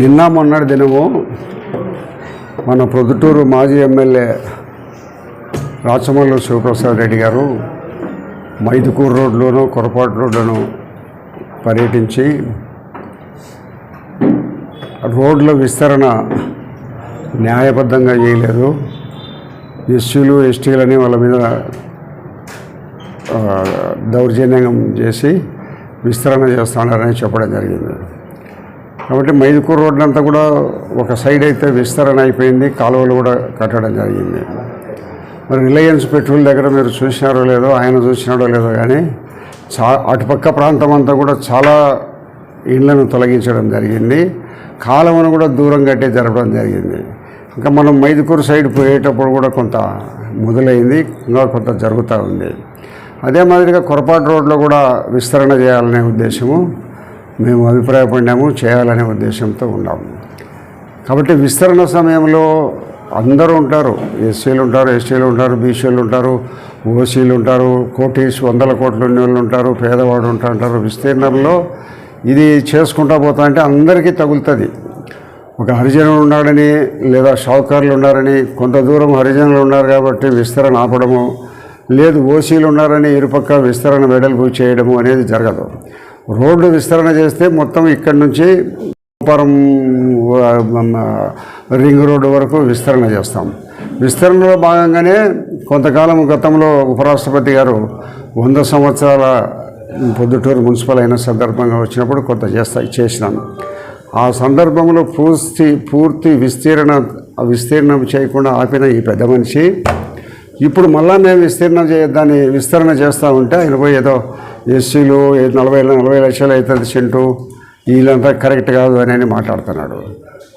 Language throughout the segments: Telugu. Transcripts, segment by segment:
నిన్న మొన్నటి దినము మన ప్రొద్దుటూరు మాజీ ఎమ్మెల్యే రాచమల్లు శివప్రసాద్ రెడ్డి గారు మైదుకూరు రోడ్లోను కొరపాటు రోడ్లను పర్యటించి రోడ్ల విస్తరణ న్యాయబద్ధంగా చేయలేదు. ఎస్సీలు ఎస్టీలని వాళ్ళ మీద దౌర్జన్యం చేసి విస్తరణ చేస్తున్నారని చెప్పడం జరిగింది. కాబట్టి మైదుకూరు రోడ్డు అంతా కూడా ఒక సైడ్ అయితే విస్తరణ అయిపోయింది. కాలువలు కూడా కట్టడం జరిగింది. మరి రిలయన్స్ పెట్రోల్ దగ్గర మీరు చూసినారో లేదో ఆయన చూసినాడో లేదో కానీ చా అటుపక్క ప్రాంతం అంతా కూడా చాలా ఇండ్లను తొలగించడం జరిగింది. కాలువను కూడా దూరం కట్టే జరపడం జరిగింది. ఇంకా మనం మైదుకూరు సైడ్ పోయేటప్పుడు కూడా కొంత మొదలైంది. ఇంకా కొంత జరుగుతూ ఉంది. అదే మాదిరిగా కొరపాటు రోడ్లో కూడా విస్తరణ చేయాలనే ఉద్దేశము. మేము అభిప్రాయపడినాము చేయాలనే ఉద్దేశంతో ఉన్నాము. కాబట్టి విస్తరణ సమయంలో అందరూ ఉంటారు. ఎస్సీలు ఉంటారు ఎస్టీలు ఉంటారు బీసీలు ఉంటారు ఓసీలు ఉంటారు కోటీస్ వందల కోట్ల వాళ్ళు ఉంటారు పేదవాడు ఉంటా ఉంటారు. విస్తీర్ణంలో ఇది చేసుకుంటా పోతా అంటే అందరికీ తగులుతుంది. ఒక హరిజనులు ఉన్నాడని లేదా షావుకారులు ఉన్నారని కొంత దూరం హరిజనులు ఉన్నారు కాబట్టి విస్తరణ ఆపడము లేదు. ఓసీలు ఉన్నారని ఇరుపక్క విస్తరణ వెడల్పు చేయడము అనేది జరగదు. రోడ్లు విస్తరణ చేస్తే మొత్తం ఇక్కడి నుంచి పురం రింగ్ రోడ్డు వరకు విస్తరణ చేస్తాం. విస్తరణలో భాగంగానే కొంతకాలం గతంలో ఉపరాష్ట్రపతి గారు వంద సంవత్సరాల పొద్దుటూరు మున్సిపల్ అయిన సందర్భంగా వచ్చినప్పుడు కొంత చేస్తా చేసినాను ఆ సందర్భంలో పూర్తి పూర్తి విస్తీర్ణ విస్తీర్ణం చేయకుండా ఆపిన ఈ పెద్ద మనిషి ఇప్పుడు మళ్ళా మేము విస్తీర్ణం చేయ దాన్ని విస్తరణ చేస్తూ ఉంటే ఆయన పోయి ఏదో ఎస్సీలు నలభై నలభై లక్షలు అవుతుంది చింటూ వీళ్ళంతా కరెక్ట్ కాదు అని అని మాట్లాడుతున్నాడు.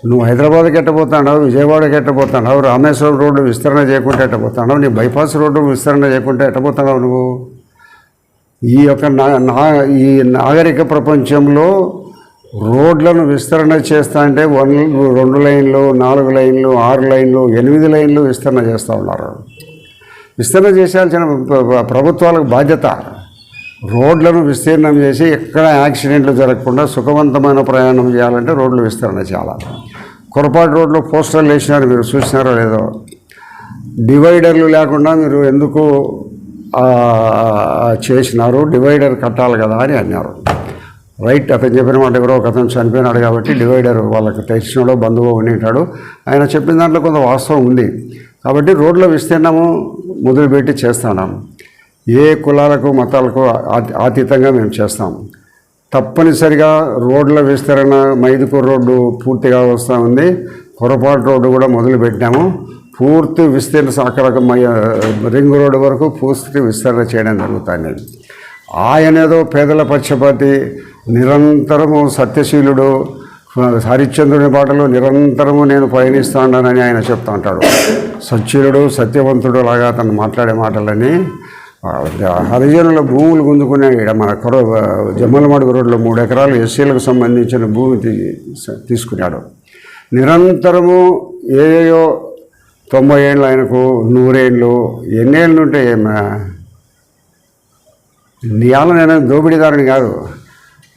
నువ్వు హైదరాబాద్కి ఎట్టబోతున్నావు విజయవాడకి ఎట్టబోతున్నావు రామేశ్వరం రోడ్డు విస్తరణ చేయకుంటే ఎట్టబోతున్నావు నీ బైపాస్ రోడ్డు విస్తరణ చేయకుంటే ఎట్టబోతున్నావు నువ్వు? ఈ యొక్క నా నా ఈ నాగరిక ప్రపంచంలో రోడ్లను విస్తరణ చేస్తా అంటే వన్ రెండు లైన్లు నాలుగు లైన్లు ఆరు లైన్లు ఎనిమిది లైన్లు విస్తరణ చేస్తూ ఉన్నారు. విస్తరణ చేసేయాల్సిన ప్రభుత్వాలకు బాధ్యత. రోడ్లను విస్తీర్ణం చేసి ఎక్కడ యాక్సిడెంట్లు జరగకుండా సుఖవంతమైన ప్రయాణం చేయాలంటే రోడ్లు విస్తరణ చాలా. కొరపాటు రోడ్లు పోస్టర్లు వేసినారు మీరు చూసినారో లేదో. డివైడర్లు లేకుండా మీరు ఎందుకు చేసినారు? డివైడర్ కట్టాలి కదా అని అన్నారు. రైట్ అతను చెప్పిన మాట ఎవరో ఒక అతను చనిపోయినాడు కాబట్టి డివైడర్ వాళ్ళకి తెలిసినాడో బంధువు ఉండేటాడు. ఆయన చెప్పిన దాంట్లో కొంత వాస్తవం ఉంది. కాబట్టి రోడ్ల విస్తీర్ణము మొదలుపెట్టి చేస్తాను ఏ కులాలకు మతాలకు అతీ- అతీతంగా మేము చేస్తాం. తప్పనిసరిగా రోడ్ల విస్తరణ మైదుకూరు రోడ్డు పూర్తిగా వస్తూ ఉంది. పొరపాటు రోడ్డు కూడా మొదలుపెట్టాము పూర్తి విస్తీర్ణ అక్కడ రింగ్ రోడ్డు వరకు పూర్తి విస్తరణ చేయడం జరుగుతుంది. ఆయనేదో పేదల పక్షపాతి నిరంతరము సత్యశీలుడు హరిశ్చంద్రుని బాటలో నిరంతరము నేను పయనిస్తానని ఆయన చెప్తా ఉంటాడు. సత్యులుడు సత్యవంతుడు లాగా అతను మాట్లాడే మాటలని హరిజనుల భూములు గుంజుకునే ఈడ మన కొర జమ్మలమడుగు రోడ్లో మూడు ఎకరాలు ఎస్సీలకు సంబంధించిన భూమి తీ- తీసుకున్నాడు. నిరంతరము ఏయో తొంభై ఏళ్ళు ఆయనకు నూరేళ్ళు ఎన్నేళ్ళు ఉంటే నియాల నేను దోపిడీదారుని కాదు.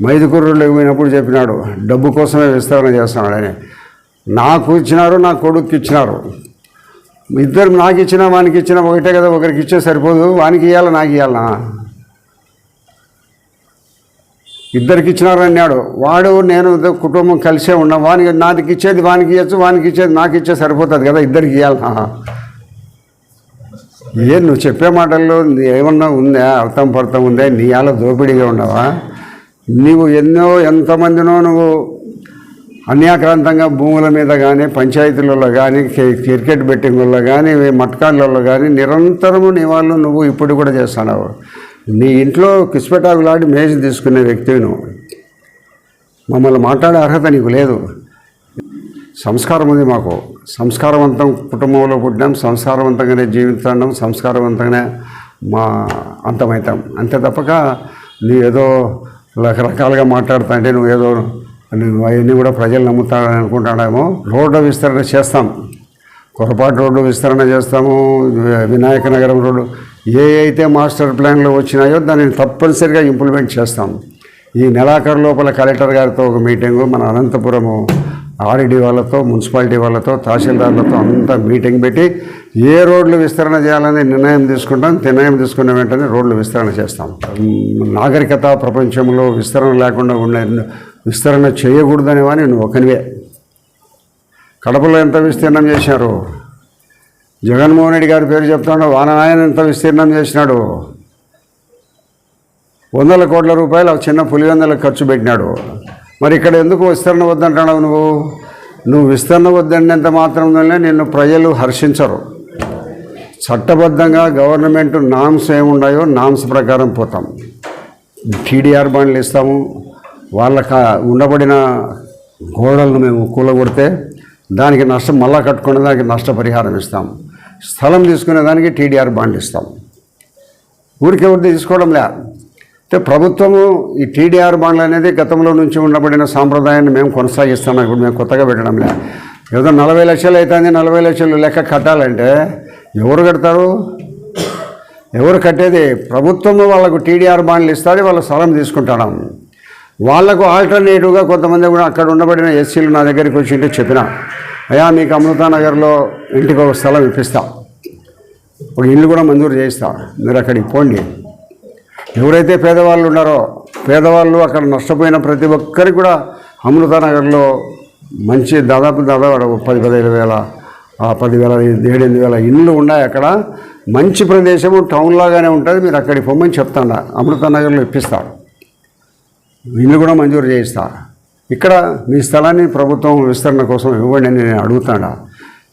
మైదుకూరులోకి పోయినప్పుడు చెప్పినాడు డబ్బు కోసమే విస్తరణ చేస్తున్నాడు ఆయన నాకు ఇచ్చినారు నా కొడుకు ఇచ్చినారు. ఇద్దరు నాకు ఇచ్చినా వానికి ఇచ్చినా ఒకటే కదా ఒకరికి ఇచ్చే సరిపోదు. వానికి ఇవ్వాలి నాకు ఇవ్వాలనా ఇద్దరికి ఇచ్చినారు అన్నాడు. వాడు నేను కుటుంబం కలిసే ఉన్నాం. వానికి నాదికి ఇచ్చేది వానికి ఇవ్వచ్చు వానికి ఇచ్చేది నాకు ఇచ్చే సరిపోతుంది కదా ఇద్దరికి ఇవ్వాలనా ఏ నువ్వు చెప్పే మాటల్లో ఏమన్నా ఉందా? అర్థం పర్థం ఉందా? నీ అలా దోపిడీగా ఉన్నావా? నీవు ఎన్నో ఎంతమందినో నువ్వు అన్యాక్రాంతంగా భూముల మీద కానీ పంచాయతీలలో కానీ క్రికెట్ బెట్టింగ్లలో కానీ మట్కాళ్ళలో కానీ నిరంతరము నీ వాళ్ళు నువ్వు ఇప్పుడు కూడా చేస్తున్నావు. నీ ఇంట్లో కిస్పెటాకులాడి మేజ్ తీసుకునే వ్యక్తివి నువ్వు. మమ్మల్ని మాట్లాడే అర్హత నీకు లేదు. సంస్కారం ఉంది మాకు. సంస్కారవంతం కుటుంబంలో పుట్టినాం సంస్కారవంతంగానే జీవిస్తున్నాం సంస్కారవంతంగానే మా అంతమవుతాం అంతే తప్పక నువ్వు ఏదో రకరకాలుగా మాట్లాడుతా అంటే నువ్వు ఏదో అవన్నీ కూడా ప్రజలు నమ్ముతారని అనుకుంటాడేమో రోడ్డు విస్తరణ చేస్తాం. కొరపాటు రోడ్డు విస్తరణ చేస్తాము. వినాయక నగరం రోడ్డు ఏ అయితే మాస్టర్ ప్లాన్లు వచ్చినాయో దానిని తప్పనిసరిగా ఇంప్లిమెంట్ చేస్తాం. ఈ నెలాఖరు లోపల కలెక్టర్ గారితో ఒక మీటింగు మన అనంతపురము ఆర్డీ వాళ్ళతో మున్సిపాలిటీ వాళ్ళతో తహసీల్దార్లతో అంతా మీటింగ్ పెట్టి ఏ రోడ్లు విస్తరణ చేయాలని నిర్ణయం తీసుకుంటాం. నిర్ణయం తీసుకున్న వెంటనే రోడ్లు విస్తరణ చేస్తాం. నాగరికత ప్రపంచంలో విస్తరణ లేకుండా ఉండే విస్తరణ చేయకూడదనేవా వాని నువ్వు ఒకనివే కడపలో ఎంత విస్తీర్ణం చేశారు? జగన్మోహన్ రెడ్డి గారి పేరు చెప్తాడు వాననాయన ఎంత విస్తీర్ణం చేసినాడు? వందల కోట్ల రూపాయలు ఆ చిన్న పులివెందలకు ఖర్చు పెట్టినాడు. మరి ఇక్కడ ఎందుకు విస్తరణ వద్దంటున్నావు నువ్వు? నువ్వు విస్తరణ వద్దన్నంత మాత్రంలోనే నిన్ను ప్రజలు హర్షించరు. చట్టబద్ధంగా గవర్నమెంట్ నామ్స్ ఏమున్నాయో నామ్స్ ప్రకారం పోతాం. టీడీఆర్ బాండ్లు ఇస్తాము వాళ్ళకి ఉండబడిన గోడలను మేము కూలగొడితే దానికి నష్టం మళ్ళా కట్టుకునే దానికి నష్టపరిహారం ఇస్తాం. స్థలం తీసుకునే దానికి టీడీఆర్ బాండ్ ఇస్తాం. ఊరికి ఎవరిది తీసుకోవడంలే అయితే ప్రభుత్వము ఈ టీడీఆర్ బాండ్లు అనేది గతంలో నుంచి ఉండబడిన సాంప్రదాయాన్ని మేము కొనసాగిస్తాం. ఇప్పుడు మేము కొత్తగా పెట్టడంలే ఏదో నలభై లక్షలు అవుతుంది నలభై లక్షలు లెక్క కట్టాలంటే ఎవరు కడతారు? ఎవరు కట్టేది? ప్రభుత్వము వాళ్ళకు టీడీఆర్ బాండ్లు ఇస్తుంది వాళ్ళ స్థలం తీసుకుంటాం. వాళ్ళకు ఆల్టర్నేటివ్గా కొంతమంది కూడా అక్కడ ఉండబడిన ఎస్సీలు నా దగ్గరికి వచ్చి ఉంటే చెప్పిన అయ్యా మీకు అమృతానగర్లో ఇంటికి ఒక స్థలం ఇప్పిస్తా. ఒక ఇల్లు కూడా మంజూరు చేయిస్తా. మీరు అక్కడికి పోండి. ఎవరైతే పేదవాళ్ళు ఉన్నారో పేదవాళ్ళు అక్కడ నష్టపోయిన ప్రతి ఒక్కరికి కూడా అమృతానగర్లో మంచి దాదాపు దాదాపు పది పదిహేను వేల పదివేల ఏడెనిమిది వేల ఇళ్ళు ఉన్నాయి అక్కడ. మంచి ప్రదేశము టౌన్లాగానే ఉంటుంది. మీరు అక్కడికి పొమ్మని చెప్తాను. అమృతానగర్లో ఇప్పిస్తాడు ఇల్లు కూడా మంజూరు చేయిస్తా. ఇక్కడ మీ స్థలాన్ని ప్రభుత్వం విస్తరణ కోసం ఇవ్వండి అని నేను అడుగుతాడా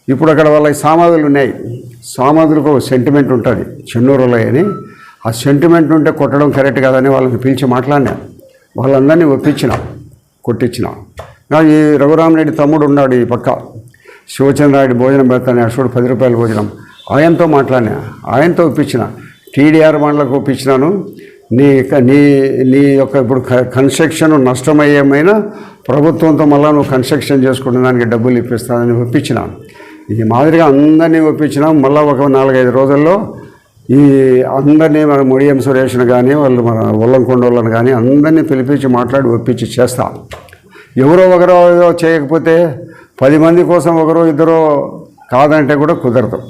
ఇప్పుడు అక్కడ వాళ్ళకి సామాధులు ఉన్నాయి. సామాధులకు ఒక సెంటిమెంట్ ఉంటుంది. చెన్నూరులో అని. ఆ సెంటిమెంట్ ఉంటే కొట్టడం కరెక్ట్ కాదని వాళ్ళని పిలిచి మాట్లాడినా. వాళ్ళందరినీ ఒప్పించిన. కొట్టించిన. నా ఈ రఘురామరెడ్డి తమ్ముడు ఉన్నాడు ఈ పక్క. శివచంద్రారెడ్డి భోజనం పెడతాను అశోడు పది రూపాయల భోజనం. ఆయనతో మాట్లాడినా. ఆయనతో ఒప్పించిన. టీడీఆర్ మండలకు ఒప్పించినాను. నీ నీ నీ యొక్క ఇప్పుడు క- కన్స్ట్రక్షన్ నష్టమయ్యేమైనా ప్రభుత్వంతో మళ్ళీ నువ్వు కన్స్ట్రక్షన్ చేసుకునే దానికి డబ్బులు ఇప్పిస్తానని ఒప్పించినాను. ఈ మాదిరిగా అందరినీ ఒప్పించినాం. మళ్ళీ ఒక నాలుగైదు రోజుల్లో ఈ అందరినీ మన ముడియం సురేష్ను కానీ వాళ్ళు మన ఉల్లంకొండ కానీ అందరినీ పిలిపించి మాట్లాడి ఒప్పించి చేస్తాం. ఎవరో ఒకరో ఏదో చేయకపోతే పది మంది కోసం ఒకరో ఇద్దరో కాదంటే కూడా కుదరదు.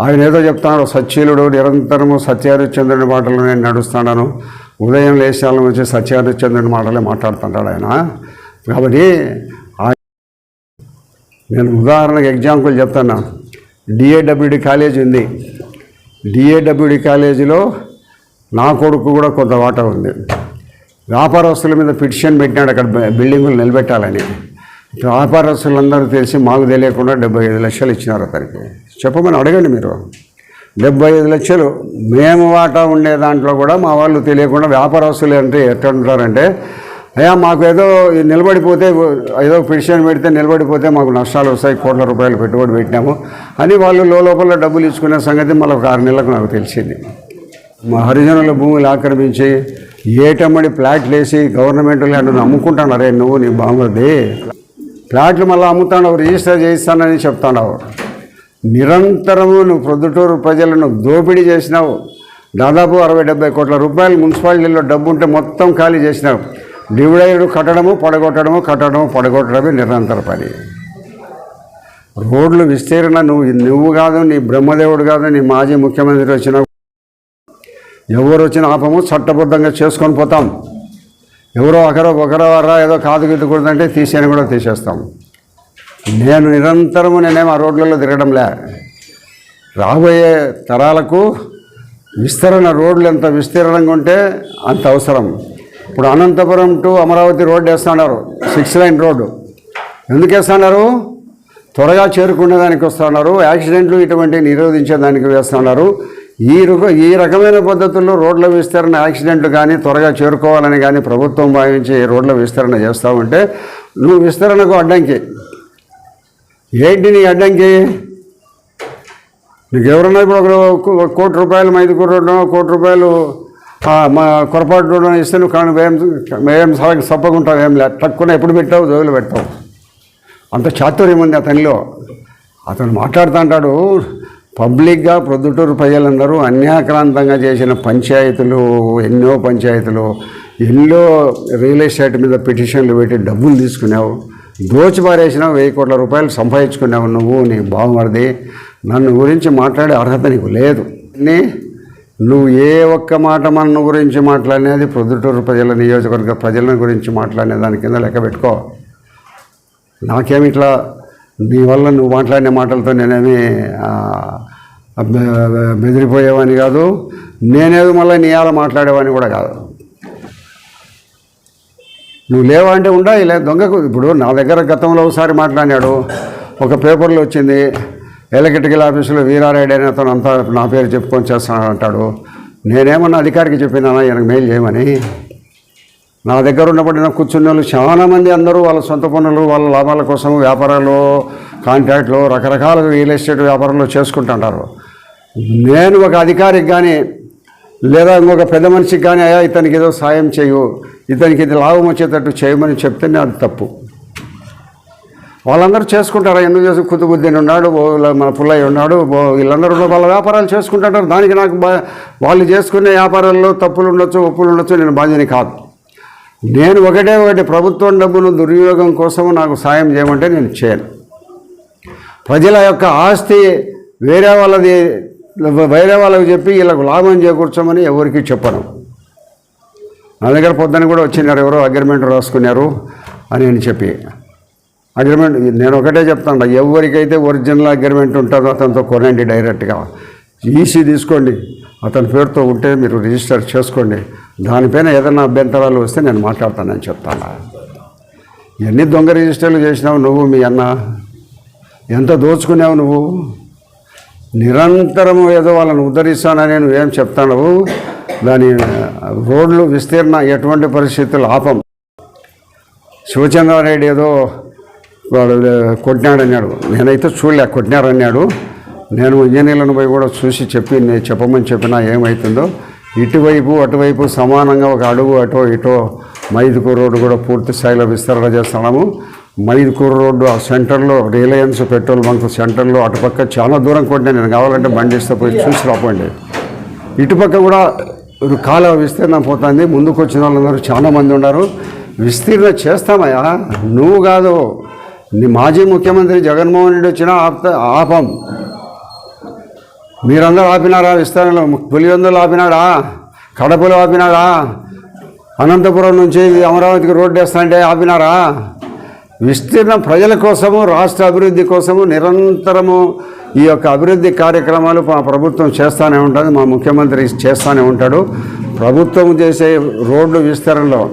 ఆయన ఏదో చెప్తాడు సచ్చీలుడు నిరంతరము సత్యహరిశ్చంద్రుని మాటలు నేను నడుస్తున్నాను ఉదయం లేచాల నుంచి సత్యహరిశ్చంద్రుని మాటలే మాట్లాడుతుంటాడు ఆయన. కాబట్టి నేను ఉదాహరణకు ఎగ్జాంపుల్ చెప్తాను. డిఏడబ్ల్యూడి కాలేజ్ ఉంది. డిఏడబ్ల్యూడి కాలేజీలో నా కొడుకు కూడా కొంత వాటా ఉంది. వ్యాపారస్తుల మీద పిటిషన్ పెట్టినాడు అక్కడ బిల్డింగులు నిలబెట్టాలని. వ్యాపారస్తులందరూ తెలిసి మాకు తెలియకుండా డెబ్బై ఐదు లక్షలు ఇచ్చినారు అతనికి. చెప్పమని అడగండి మీరు. డెబ్బై ఐదు లక్షలు మేము వాటా ఉండే దాంట్లో కూడా మా వాళ్ళు తెలియకుండా వ్యాపారస్తులు అంటే ఎట్లా ఉంటారంటే అయ్యా మాకు ఏదో నిలబడిపోతే ఏదో పిటిషన్ పెడితే నిలబడిపోతే మాకు నష్టాలు వస్తాయి కోట్ల రూపాయలు పెట్టుబడి పెట్టినాము అని వాళ్ళు లోపల డబ్బులు ఇచ్చుకునే సంగతి మళ్ళీ ఒక ఆరు నెలలకు నాకు తెలిసింది. మా హరిజనుల భూములు ఆక్రమించి ఏటమ్మడి ప్లాట్లు వేసి గవర్నమెంట్ ల్యాండ్ అమ్ముకుంటాను అరే నువ్వు నీ బాగుంది ప్లాట్లు మళ్ళీ అమ్ముతాను రిజిస్టర్ చేయిస్తానని చెప్తాడావు నిరంతరము నువ్వు ప్రొద్దుటూరు ప్రజలను దోపిడీ చేసినావు. దాదాపు అరవై డెబ్బై కోట్ల రూపాయలు మున్సిపాలిటీలో డబ్బు ఉంటే మొత్తం ఖాళీ చేసినావు. డివిడైడ్ కట్టడము పడగొట్టడము కట్టడము పడగొట్టడమే నిరంతర పని. రోడ్లు విస్తీర్ణ నువ్వు నువ్వు కాదు నీ బ్రహ్మదేవుడు కాదు నీ మాజీ ముఖ్యమంత్రి వచ్చిన ఎవరు వచ్చిన ఆపము చట్టబద్ధంగా చేసుకొని పోతాం. ఎవరో ఒకరో ఒకరో వర ఏదో కాదు గిట్టుకూడదంటే తీసేయని కూడా తీసేస్తాం. నేను నిరంతరము నేనేం ఆ రోడ్లలో తిరగడంలే. రాబోయే తరాలకు విస్తరణ రోడ్లు ఎంత విస్తీర్ణంగా ఉంటే అంత అవసరం. ఇప్పుడు అనంతపురం టు అమరావతి రోడ్డు వేస్తున్నారు సిక్స్ లైన్ రోడ్డు. ఎందుకు వేస్తున్నారు? త్వరగా చేరుకునేదానికి వస్తున్నారు యాక్సిడెంట్లు ఇటువంటి నిరోధించేదానికి వేస్తున్నారు. ఈ ఈ రకమైన పద్ధతుల్లో రోడ్ల విస్తరణ యాక్సిడెంట్లు కానీ త్వరగా చేరుకోవాలని కానీ ప్రభుత్వం భావించి రోడ్ల విస్తరణ చేస్తూ ఉంటే నువ్వు విస్తరణకు అడ్డంకి. ఏంటి నీ అడ్డంకి? నీకు ఎవరన్నా ఇప్పుడు ఒకరు ఒక కోటి రూపాయలు మైదుకూరు రోడ్డు కోటి రూపాయలు మా కొరపాటు రోడ్డు ఇస్తే నువ్వు కానీ ఏం ఏం సగం సప్పకుంటావు ఏం లే. తక్కువ ఎప్పుడు పెట్టావు? జోలు పెట్టావు. అంత చాతుర్యం ఉంది అతనిలో అతను మాట్లాడుతూ అంటాడు పబ్లిక్గా ప్రొద్దుటూరు ప్రజలందరూ అన్యాక్రాంతంగా చేసిన పంచాయతీలు ఎన్నో పంచాయతీలు ఎన్నో రియల్ ఎస్టేట్ మీద పిటిషన్లు పెట్టి డబ్బులు తీసుకున్నావు. దోచి వెయ్యి కోట్ల రూపాయలు సంపాదించుకున్నావు నువ్వు నీ బావమరిది. నన్ను గురించి మాట్లాడే అర్హత నీకు లేదు. నీ నువ్వు ఏ ఒక్క మాట మన గురించి మాట్లాడినది ప్రొద్దుటూరు ప్రజల నియోజకవర్గ ప్రజల గురించి మాట్లాడిన దాని కింద లెక్క పెట్టుకో. నాకేమి ఇట్లా నీ వల్ల నువ్వు మాట్లాడిన మాటలతో నేనేమి బెదిరిపోయేవాని కాదు. నేనేదో మళ్ళీ నీ అలా మాట్లాడేవాని కూడా కాదు. నువ్వు లేవా అంటే ఉండా ఇలా దొంగకు. ఇప్పుడు నా దగ్గర గతంలో ఒకసారి మాట్లాడాడు ఒక పేపర్లో వచ్చింది ఎలక్ట్రికల్ ఆఫీసులో వీరారెడ్డి అనే అతను అంతా నా పేరు చెప్పుకొని చేస్తాను అంటాడు. నేనేమన్నా అధికారికి చెప్పినానా ఈయనకు మెయిల్ చేయమని? నా దగ్గర ఉన్నప్పుడు నా కూర్చున్న వాళ్ళు చాలా మంది అందరూ వాళ్ళ సొంత పనులు వాళ్ళ లాభాల కోసం వ్యాపారాలు కాంట్రాక్ట్లు రకరకాల రియల్ ఎస్టేట్ వ్యాపారంలో చేసుకుంటుంటారు. నేను ఒక అధికారికి కానీ లేదా ఇంకొక పెద్ద మనిషికి కానీ అయ్యా ఇతనికి ఏదో సాయం చేయు. ఇతనికి ఇది లాభం వచ్చేటట్టు చేయమని చెప్తేనే అది తప్పు. వాళ్ళందరూ చేసుకుంటారు? ఎందుకు చేసి కుతుబుద్దీన్ ఉన్నాడు మన పుల్లయ్య ఉన్నాడు వీళ్ళందరూ వాళ్ళ వ్యాపారాలు చేసుకుంటుంటారు దానికి నాకు వాళ్ళు చేసుకునే వ్యాపారాల్లో తప్పులు ఉండొచ్చు ఒప్పులు ఉండొచ్చు నేను బాధ్యని కాదు. నేను ఒకటే ఒకటి ప్రభుత్వం డబ్బును దుర్వినియోగం కోసం నాకు సాయం చేయమంటే నేను చేయను. ప్రజల యొక్క ఆస్తి వేరే వాళ్ళది వేరే వాళ్ళకి చెప్పి వీళ్ళకు లాభం చేకూర్చమని ఎవరికి చెప్పను. నా దగ్గర పొద్దున కూడా వచ్చినారు ఎవరో అగ్రిమెంట్ రాసుకున్నారు అని నేను చెప్పి. అగ్రిమెంట్ నేను ఒకటే చెప్తాను ఎవరికైతే ఒరిజినల్ అగ్రిమెంట్ ఉంటుందో అతనితో కొనండి డైరెక్ట్గా. ఈసీ తీసుకోండి అతని పేరుతో ఉంటే మీరు రిజిస్టర్ చేసుకోండి. దానిపైన ఏదైనా అభ్యంతరాలు వస్తే నేను మాట్లాడతానని చెప్తాను ఎన్ని దొంగ రిజిస్టర్లు చేసినావు నువ్వు మీ అన్న? ఎంత దోచుకున్నావు నువ్వు? నిరంతరము ఏదో వాళ్ళని ఉద్ధరిస్తానని నువ్వేం చెప్తావు దాని రోడ్లు విస్తీర్ణ ఎటువంటి పరిస్థితులు ఆపం. శివచంద్రారెడ్డి ఏదో వాడు కొట్టినాడన్నాడు. నేనైతే చూడలే కొట్టినారన్నాడు. నేను ఇంజనీర్లను పోయి కూడా చూసి చెప్పి నేను చెప్పమని చెప్పినా ఏమవుతుందో ఇటువైపు అటువైపు సమానంగా ఒక అడుగు అటో ఇటో మైదుకూరు రోడ్డు కూడా పూర్తి స్థాయిలో విస్తరణ చేస్తున్నాము. మైదుకూరు రోడ్డు ఆ సెంటర్లో రిలయన్స్ పెట్రోల్ బంక్ సెంటర్లో అటుపక్క చాలా దూరం కొట్టినా నేను కావాలంటే బండి ఇస్తే పోయి చూసి రాపండి. ఇటుపక్క కూడా ఒక కాలువ విస్తీర్ణం పోతుంది. ముందుకు వచ్చిన వాళ్ళందరూ చాలా మంది ఉన్నారు. విస్తీర్ణ చేస్తామయ్యా. నువ్వు కాదు. నీ మాజీ ముఖ్యమంత్రి జగన్మోహన్ రెడ్డి వచ్చినా ఆపుత ఆపం. మీరందరూ ఆపినారా విస్తరణలో? పులివెందులు ఆపినాడా కడపలో ఆపినాడా అనంతపురం నుంచి అమరావతికి రోడ్డు వేస్తాంటే ఆపినారా? విస్తీర్ణం ప్రజల కోసము రాష్ట్ర అభివృద్ధి కోసము నిరంతరము ఈ యొక్క అభివృద్ధి కార్యక్రమాలు మా ప్రభుత్వం చేస్తూనే ఉంటుంది మా ముఖ్యమంత్రి చేస్తూనే ఉంటాడు. ప్రభుత్వం చేసే రోడ్లు విస్తరణలో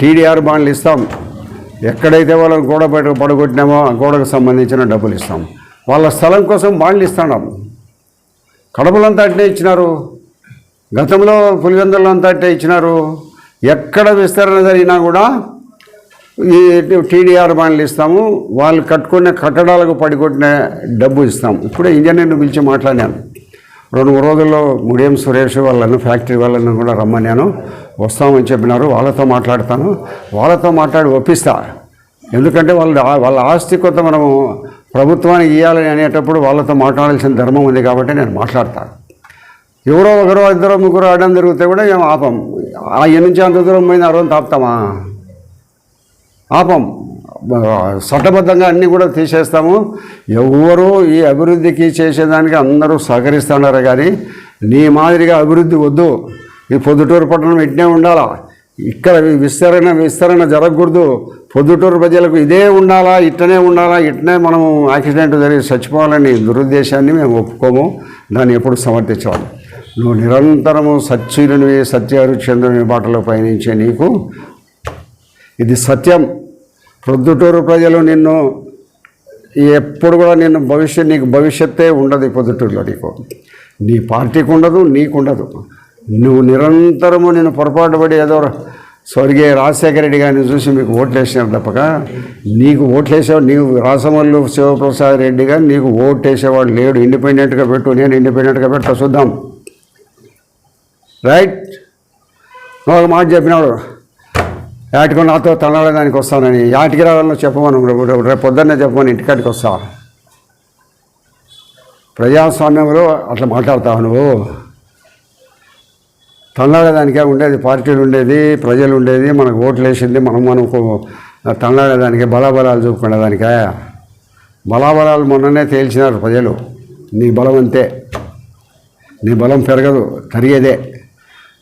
టీడీఆర్ బాండ్లు ఇస్తాం. ఎక్కడైతే వాళ్ళని గోడ బయట పడగొట్టినామో ఆ గోడకు సంబంధించిన డబ్బులు ఇస్తాం. వాళ్ళ స్థలం కోసం బాండ్లు ఇస్తున్నాం. కడపలంతా అట్టే ఇచ్చినారు. గతంలో పులివెందులంతా అట్టే ఇచ్చినారు. ఎక్కడ విస్తరణ జరిగినా కూడా ఈ టీడీఆర్ బాండ్లు ఇస్తాము వాళ్ళు కట్టుకునే కట్టడాలకు పడికొట్టిన డబ్బు ఇస్తాం ఇప్పుడే ఇంజనీర్ని పిలిచి మాట్లాడాను రెండు మూడు రోజుల్లో ముడియం సురేష్ వాళ్ళను ఫ్యాక్టరీ వాళ్ళను కూడా రమ్మన్నాను వస్తామని చెప్పినారు వాళ్ళతో మాట్లాడతాను. వాళ్ళతో మాట్లాడి ఒప్పిస్తా. ఎందుకంటే వాళ్ళ వాళ్ళ ఆస్తి కొత్త మనము ప్రభుత్వానికి ఇవ్వాలని అనేటప్పుడు వాళ్ళతో మాట్లాడాల్సిన ధర్మం ఉంది కాబట్టి నేను మాట్లాడతాను ఎవరో ఒకరో ఇద్దరు ముగ్గురు ఆడడం జరిగితే కూడా మేము ఆపం. ఆ నుంచి అంత దూరం పోయిన ఆ రోజు ఆపం చట్టబద్ధంగా అన్నీ కూడా తీసేస్తాము. ఎవరు ఈ అభివృద్ధికి చేసేదానికి అందరూ సహకరిస్తున్నారు కానీ నీ మాదిరిగా అభివృద్ధి వద్దు. ఈ పొద్దుటూరు పట్టణం ఇట్నే ఉండాలా? ఇక్కడ విస్తరణ విస్తరణ జరగకూడదు. పొద్దుటూరు ప్రజలకు ఇదే ఉండాలా ఇట్లనే ఉండాలా ఇట్నే మనము యాక్సిడెంట్ జరిగి చచ్చిపోవాలని దురుద్దేశాన్ని మేము ఒప్పుకోము. దాన్ని ఎప్పుడు సమర్థించాలి నువ్వు నిరంతరము సత్యులని సత్య బాటలో పయనించే నీకు ఇది సత్యం. ప్రొద్దుటూరు ప్రజలు నిన్ను ఎప్పుడు కూడా నిన్ను భవిష్యత్ నీకు భవిష్యత్తే ఉండదు పొద్దుటూరులో నీకు. నీ పార్టీకి ఉండదు నీకు ఉండదు. నువ్వు నిరంతరము నేను పొరపాటు పడి ఏదో స్వర్గీయ రాజశేఖర రెడ్డి గారిని చూసి మీకు ఓట్లు వేసినారు తప్పక. నీకు ఓట్లు వేసేవాడు నీవు రాసమల్లు శివప్రసాద్ రెడ్డి గారు నీకు ఓట్లు వేసేవాడు లేడు. ఇండిపెండెంట్గా పెట్టు నేను ఇండిపెండెంట్గా పెట్టా చూద్దాం. రైట్? ఒక మాట చెప్పినాడు. యాటికి నాతో తనడానికి వస్తానని. యాటికి రావాలని చెప్పమను. రేపు పొద్దున్నే చెప్పమని ఇంటికాడికి వస్తా. ప్రజాస్వామ్యంలో అట్లా మాట్లాడతావు నువ్వు? తన్నాడేదానికే ఉండేది పార్టీలు ఉండేది ప్రజలు ఉండేది మనకు ఓట్లు వేసింది మనం మనకు తన్నాడేదానికి బలాబలాలు చూపుకునేదానికే? బలాబలాలు మొన్ననే తేల్చినారు ప్రజలు. నీ బలం అంతే. నీ బలం పెరగదు తరిగేదే.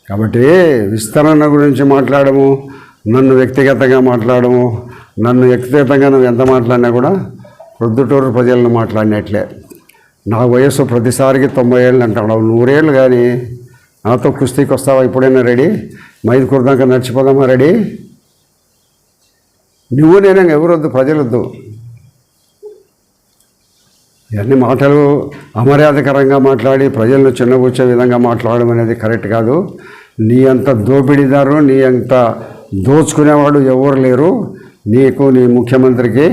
కాబట్టి విస్తరణ గురించి మాట్లాడము. నన్ను వ్యక్తిగతంగా మాట్లాడము నన్ను వ్యక్తిగతంగా నువ్వు ఎంత మాట్లాడినా కూడా ప్రొద్దుటూరు ప్రజలను మాట్లాడినట్లే. నా వయస్సు ప్రతిసారికి తొంభై ఏళ్ళు అంటాడు నూరేళ్ళు కానీ నాతో కుస్తీకి వస్తావా? ఇప్పుడైనా రెడీ? మైదు కుర్దాక నడిచిపోదామా? రెడీ? నువ్వు నేనే ఎవరొద్దు? ప్రజలొద్దు. ఇవన్నీ మాటలు అమర్యాదకరంగా మాట్లాడి ప్రజలను చిన్నబుచ్చే విధంగా మాట్లాడడం అనేది కరెక్ట్ కాదు. నీ అంత దోపిడీదారు నీ అంత దోచుకునేవాడు ఎవరు లేరు. నీకు నీ ముఖ్యమంత్రికి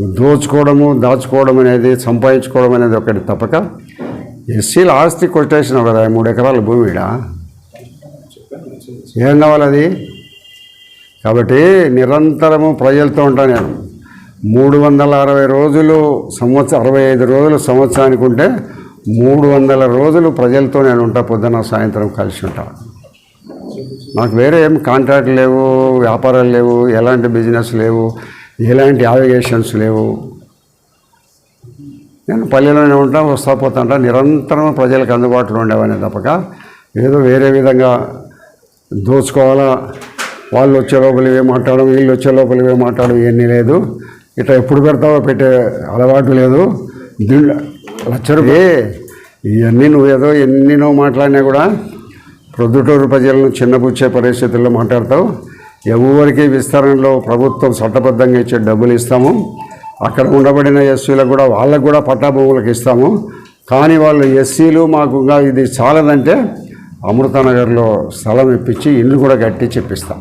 దోచుకోవడము దాచుకోవడం అనేది సంపాదించుకోవడం అనేది ఒకటి తప్పక. ఎస్సీల ఆస్తి కొట్టేసినావు కదా మూడు ఎకరాల భూమిడా ఏం కావాలి అది? కాబట్టి నిరంతరము ప్రజలతో ఉంటాను నేను. మూడు వందల అరవై రోజులు సంవత్సరం అరవై ఐదు రోజులు సంవత్సరానికి ఉంటే మూడు వందల రోజులు ప్రజలతో నేను ఉంటా పొద్దున సాయంత్రం కలిసి ఉంటాను నాకు వేరే ఏం కాంట్రాక్ట్ లేవు వ్యాపారాలు లేవు ఎలాంటి బిజినెస్ లేవు ఎలాంటి యావిగేషన్స్ లేవు. నేను పల్లెలోనే ఉంటా వస్తా పోతుంటా నిరంతరం ప్రజలకు అందుబాటులో ఉండేవని తప్పక. ఏదో వేరే విధంగా దోచుకోవాలా వాళ్ళు వచ్చే లోపల ఇవే మాట్లాడడం వీళ్ళు వచ్చే లోపల ఇవే మాట్లాడడం ఇవన్నీ లేదు. ఇట్లా ఎప్పుడు పెడతావో పెట్టే అలవాటు లేదు. దీంట్లో లక్ష రూపాయ ఇవన్నీ నువ్వు ఏదో ఎన్ని నువ్వు మాట్లాడినా కూడా ప్రొద్దుటూరు ప్రజలను చిన్నపుచ్చే పరిస్థితుల్లో మాట్లాడతావు. ఎవరికి విస్తరణలో ప్రభుత్వం చట్టబద్ధంగా ఇచ్చే డబ్బులు ఇస్తాము. అక్కడ ఉండబడిన ఎస్సీలకు కూడా వాళ్ళకు కూడా పట్టా భూములకు ఇస్తాము. కానీ వాళ్ళు ఎస్సీలు మాకు ఇంకా ఇది చాలదంటే అమృతనగర్లో స్థలం ఇప్పించి ఇల్లు కూడా కట్టి చెప్పిస్తాం.